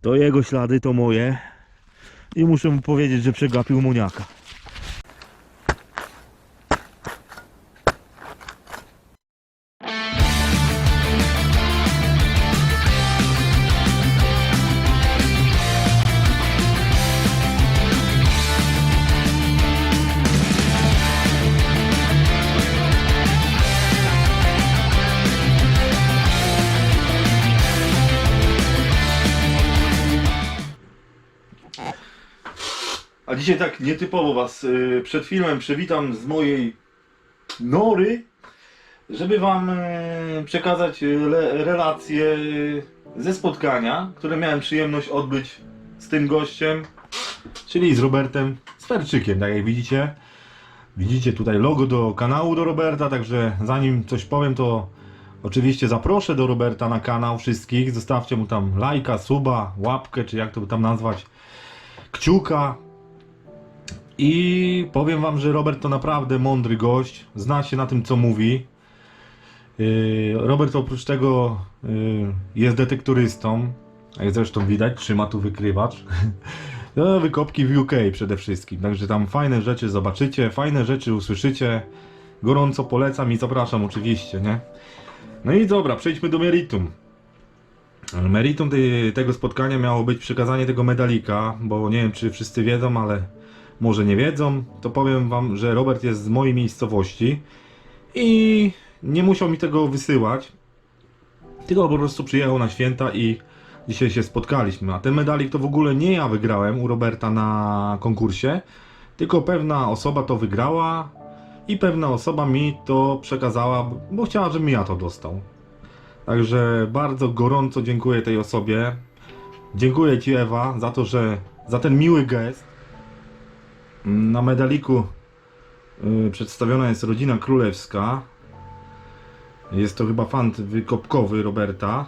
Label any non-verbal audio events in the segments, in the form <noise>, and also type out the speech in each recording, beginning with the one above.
To jego ślady, to moje. I muszę mu powiedzieć, że przegapił muniaka. Dzisiaj tak nietypowo was y, przed filmem przywitam z mojej nory, żeby wam y, przekazać y, relacje ze spotkania, które miałem przyjemność odbyć z tym gościem, czyli z Robertem Sferczykiem, tak jak widzicie. Widzicie tutaj logo do kanału do Roberta, także zanim coś powiem, to oczywiście zaproszę do Roberta na kanał wszystkich. Zostawcie mu tam lajka, suba, łapkę, czy jak to tam nazwać, kciuka. I powiem wam, że Robert to naprawdę mądry gość, zna się na tym co mówi. Yy, Robert oprócz tego yy, jest detektorystą, jak zresztą widać, trzyma tu wykrywacz. <laughs> No, wykopki w UK przede wszystkim, także tam fajne rzeczy zobaczycie, fajne rzeczy usłyszycie. Gorąco polecam i zapraszam oczywiście, nie? No i dobra, przejdźmy do meritum. Meritum tego spotkania miało być przekazanie tego medalika, bo nie wiem czy wszyscy wiedzą, ale może nie wiedzą, to powiem wam, że Robert jest z mojej miejscowości i nie musiał mi tego wysyłać, tylko po prostu przyjechał na święta i dzisiaj się spotkaliśmy. A ten medalik to w ogóle nie ja wygrałem u Roberta na konkursie, tylko pewna osoba to wygrała i pewna osoba mi to przekazała, bo chciała, żebym ja to dostał. Także bardzo gorąco dziękuję tej osobie. Dziękuję Ci Ewa za to, że za ten miły gest. Na medaliku y, przedstawiona jest rodzina królewska. Jest to chyba fant wykopkowy Roberta.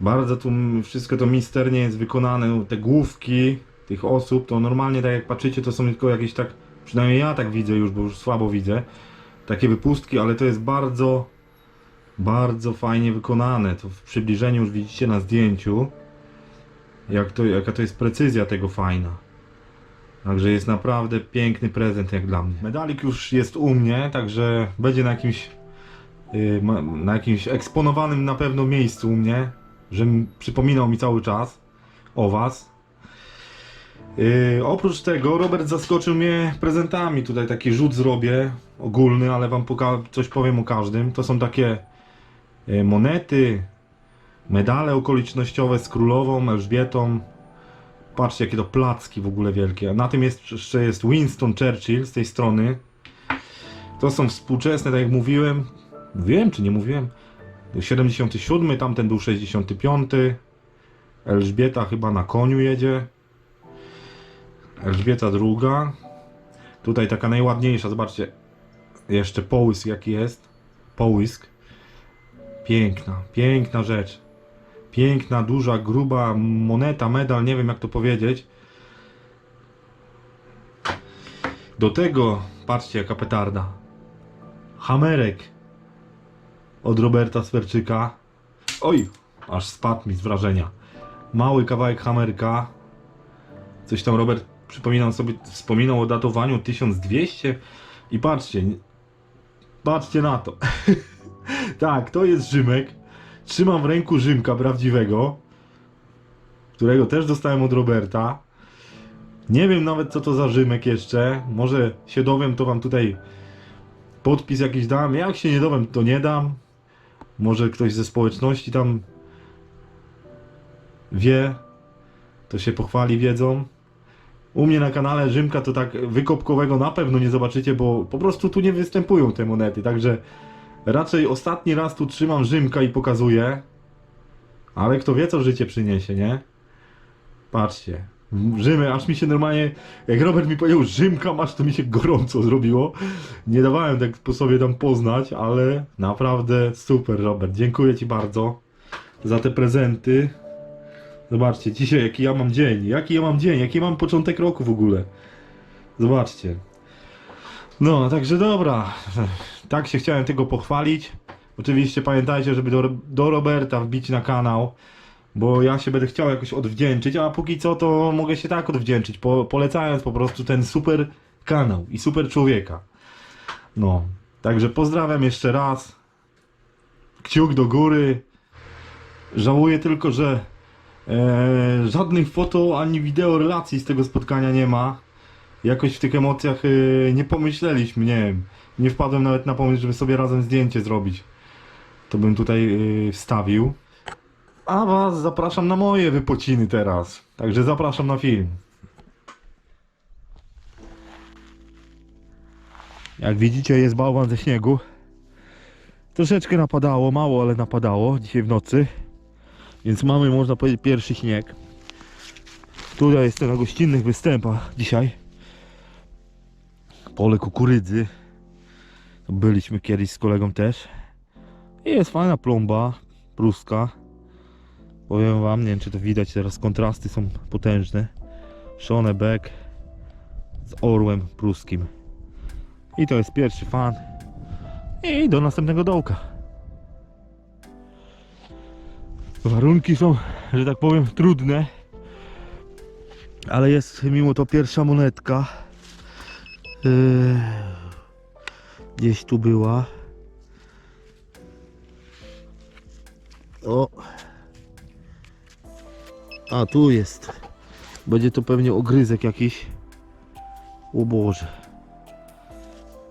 Bardzo tu wszystko to misternie jest wykonane. Te główki tych osób, to normalnie tak jak patrzycie, to są tylko jakieś tak, przynajmniej ja tak widzę już, bo już słabo widzę. Takie wypustki, ale to jest bardzo, bardzo fajnie wykonane. To w przybliżeniu już widzicie na zdjęciu. Jak to, jaka to jest precyzja tego fajna. Także jest naprawdę piękny prezent jak dla mnie. Medalik już jest u mnie, także będzie na jakimś ma- na jakimś eksponowanym na pewno miejscu u mnie, żebym przypominał mi cały czas o was. Yy, oprócz tego Robert zaskoczył mnie prezentami. Tutaj taki rzut zrobię ogólny, ale wam coś powiem o każdym. To są takie yy, monety, medale okolicznościowe z królową Elżbietą, Patrzcie, jakie to placki w ogóle wielkie. Na tym jest, jeszcze jest Winston Churchill z tej strony. To są współczesne, tak jak mówiłem. Wiem, czy nie mówiłem. 77, tamten był 65. Elżbieta chyba na koniu jedzie. Elżbieta druga. Tutaj taka najładniejsza, zobaczcie. Jeszcze połysk jaki jest. Połysk. Piękna, piękna rzecz. Piękna, duża, gruba moneta, medal, nie wiem jak to powiedzieć. Do tego, patrzcie jaka petarda. Hamerek od Roberta Swerczyka. Oj, aż spadł mi z wrażenia. Mały kawałek hamerka. Coś tam Robert przypominam sobie, wspominał o datowaniu 1200 i patrzcie, patrzcie na to. <laughs> tak, to jest Rzymek. Trzymam w ręku Rzymka prawdziwego, którego też dostałem od Roberta. Nie wiem nawet co to za Rzymek jeszcze. Może się dowiem, to wam tutaj podpis jakiś dam. Jak się nie dowiem, to nie dam. Może ktoś ze społeczności tam wie, to się pochwali wiedzą. U mnie na kanale Rzymka to tak wykopkowego na pewno nie zobaczycie, bo po prostu tu nie występują te monety, także raczej ostatni raz tu trzymam Rzymka i pokazuję. Ale kto wie co życie przyniesie, nie? Patrzcie. Rzymy, aż mi się normalnie, jak Robert mi powiedział Rzymka masz, to mi się gorąco zrobiło. Nie dawałem tak po sobie tam poznać, ale naprawdę super Robert. Dziękuję Ci bardzo za te prezenty. Zobaczcie, dzisiaj jaki ja mam dzień, jaki ja mam dzień, jaki mam początek roku w ogóle. Zobaczcie. No, także dobra. Tak się chciałem tego pochwalić. Oczywiście pamiętajcie, żeby do, do Roberta wbić na kanał. bo ja się będę chciał jakoś odwdzięczyć, a póki co to mogę się tak odwdzięczyć, po, polecając po prostu ten super kanał i super człowieka. No, także pozdrawiam jeszcze raz. Kciuk do góry. Żałuję tylko, że e, żadnych foto ani wideo relacji z tego spotkania nie ma. Jakoś w tych emocjach e, nie pomyśleliśmy, nie wiem. Nie wpadłem nawet na pomysł, żeby sobie razem zdjęcie zrobić. To bym tutaj e, wstawił. A was zapraszam na moje wypociny teraz. Także zapraszam na film. Jak widzicie jest bałwan ze śniegu. Troszeczkę napadało, mało, ale napadało dzisiaj w nocy. Więc mamy, można powiedzieć, pierwszy śnieg. Tutaj jestem na gościnnych występach dzisiaj. Pole kukurydzy. Byliśmy kiedyś z kolegą też. I jest fajna plomba, pruska. Powiem wam, nie wiem czy to widać teraz, kontrasty są potężne. Schonebeck z orłem pruskim. I to jest pierwszy fan. I do następnego dołka. Warunki są, że tak powiem, trudne. Ale jest mimo to pierwsza monetka. Yy, gdzieś tu była. O. A tu jest. Będzie to pewnie ogryzek jakiś. O Boże.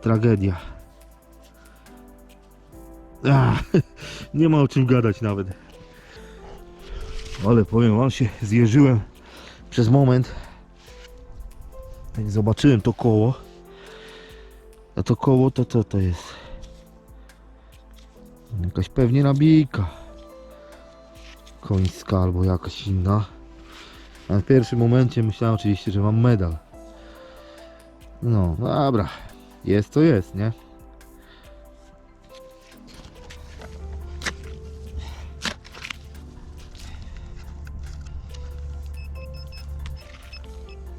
Tragedia. <laughs> Nie ma o czym gadać nawet. Ale powiem wam się zjeżyłem przez moment. Jak zobaczyłem to koło. A to koło to co to jest? Jakaś pewnie nabijka. Końska albo jakaś inna. A w pierwszym momencie myślałem oczywiście, że mam medal. No, dobra. Jest to jest, nie?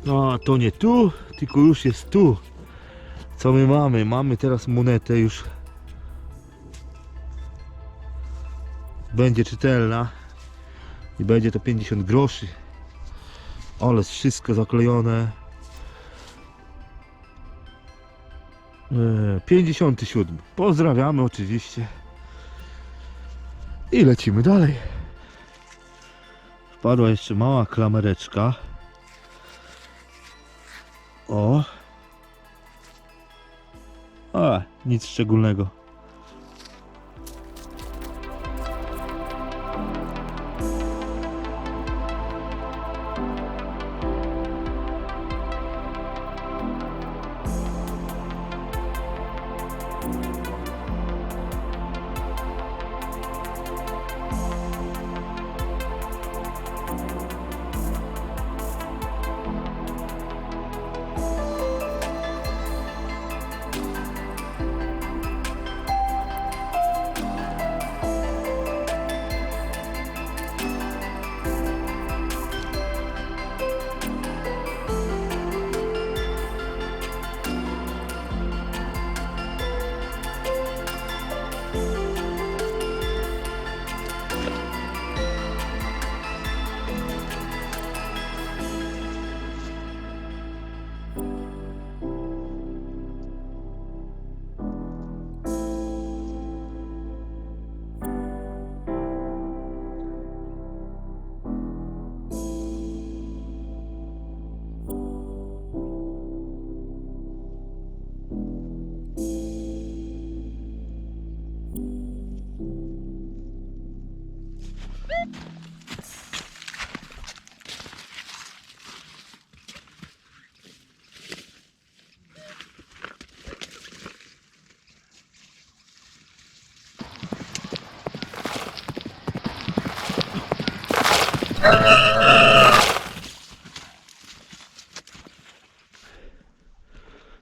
No, a to nie tu, tylko już jest tu. Co my mamy? Mamy teraz monetę już. Będzie czytelna. I będzie to 50 groszy. Ale wszystko zaklejone. E, 57. Pozdrawiamy oczywiście. I lecimy dalej. Wpadła jeszcze mała klamereczka. O. nic szczególnego.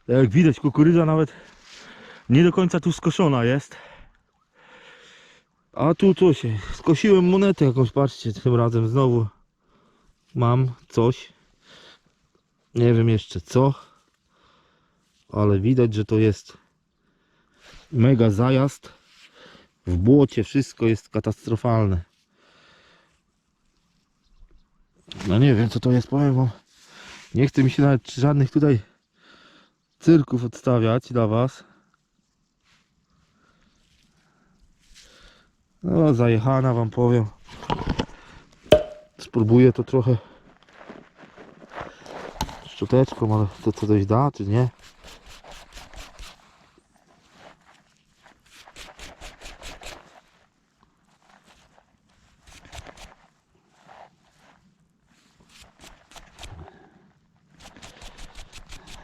Jak widać kukurydza nawet nie do końca tu skoszona jest. A tu co się, skosiłem monetę jakąś, patrzcie, tym razem znowu mam coś. Nie wiem jeszcze co, ale widać, że to jest mega zajazd. W błocie wszystko jest katastrofalne. No nie wiem co to jest, powiem wam. Nie chce mi się nawet żadnych tutaj cyrków odstawiać dla was. No zajechana wam powiem. Spróbuję to trochę szczoteczką, ale to co coś da, czy nie?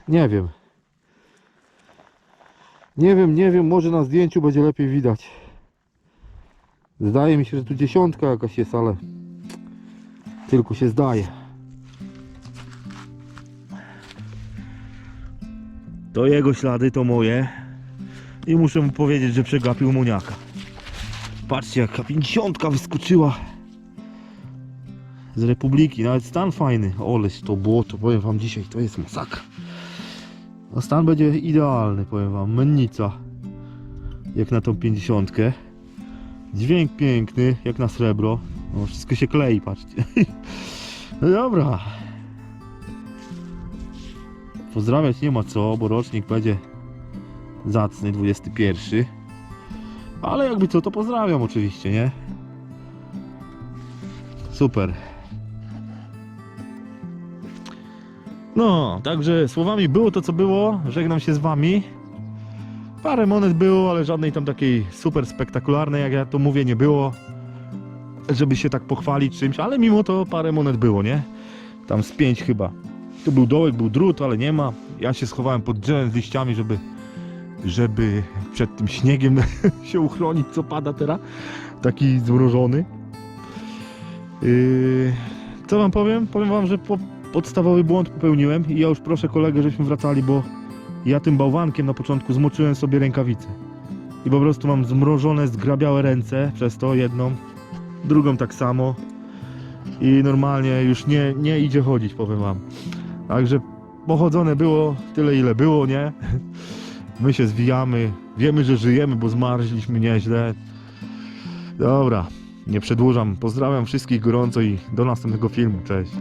Nie wiem. Nie wiem, nie wiem, może na zdjęciu będzie lepiej widać. Zdaje mi się, że tu dziesiątka jakaś jest, ale tylko się zdaje. To jego ślady, to moje. I muszę mu powiedzieć, że przegapił muniaka. Patrzcie, jaka pięćdziesiątka wyskoczyła z Republiki. Nawet stan fajny. Oleś to było, to powiem wam dzisiaj, to jest masakra. No stan będzie idealny, powiem wam. Mennica. Jak na tą pięćdziesiątkę. Dźwięk piękny, jak na srebro. No, wszystko się klei, patrzcie. <laughs> No dobra. Pozdrawiać nie ma co, bo rocznik będzie zacny, 21. Ale jakby co, to pozdrawiam oczywiście, nie? Super. No, także słowami było to co było. Żegnam się z wami. Parę monet było, ale żadnej tam takiej super spektakularnej, jak ja to mówię, nie było. Żeby się tak pochwalić czymś, ale mimo to parę monet było, nie? Tam z pięć chyba. Tu był dołek, był drut, ale nie ma. Ja się schowałem pod drzewem z liściami, żeby, żeby przed tym śniegiem <laughs> się uchronić, co pada teraz. Taki zmrożony. Yy, co wam powiem? Powiem wam, że po, podstawowy błąd popełniłem i ja już proszę kolegę, żebyśmy wracali, bo ja tym bałwankiem na początku zmoczyłem sobie rękawice. I po prostu mam zmrożone, zgrabiałe ręce przez to jedną, drugą tak samo. I normalnie już nie, nie idzie chodzić, powiem wam. Także pochodzone było tyle ile było, nie? <laughs> My się zwijamy, wiemy, że żyjemy, bo zmarzliśmy nieźle. Dobra, nie przedłużam. Pozdrawiam wszystkich gorąco i do następnego filmu. Cześć.